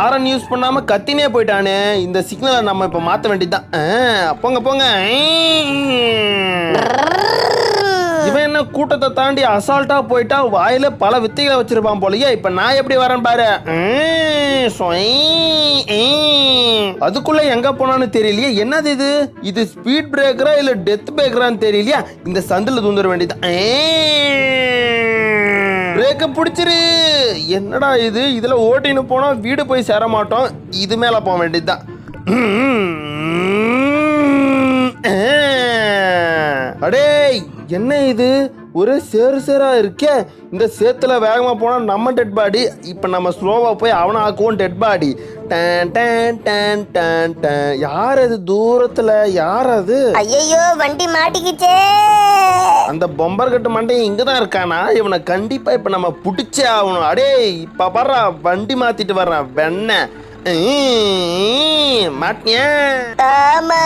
Aaron use பண்ணாம கத்தினே போயிட்டானே. இந்த சிக்னலை நம்ம இப்ப மாத்த வேண்டியதுதான். போங்க போங்க. இவன் என்ன கூட்டத்தை தாண்டி அசால்ட்டா போயிட்டா வாயில பல வித்தைகளை வச்சிருப்பான் போலயே இப்ப நான் எப்படி வரேன் பாரு. அதுக்குள்ள எங்க போனான்னு தெரியலையே என்னது இது இது ஸ்பீட் பிரேக்கரா இல்ல டெத் பிரேக்கரான்னு தெரியலையா இந்த சந்தில தூந்துட வேண்டியது பிரேக்க பிடிச்சிரு. என்னடா இது? இதில் ஓட்டின்னு போனால் வீடு போய் சேர மாட்டோம். இது மேலே போக வேண்டியதுதான். அடே என்ன இது? ஒரே சேரு சேரா இருக்கே. இந்த சேத்துல வேகமா போனா நம்ம டெட் பாடி இப்ப நம்ம ஸ்லோவா போய் அவனை ஆக்குவோம் டெட் பாடி டன் டன் டன் டன் டன். யார் அது தூரத்துல? யார் அது? ஐயோ வண்டி மாட்டிக்கிச்சே. அந்த பொம்பர் கட்டு மண்டையும் இங்க தான் இருக்கானா? இவனை கண்டிப்பா இப்ப நம்ம புடிச்சே ஆகணும். அடே இப்ப வர்றா வண்டி மாத்திட்டு வர்றான் வெண்ண. மாட்டியா ஆமா.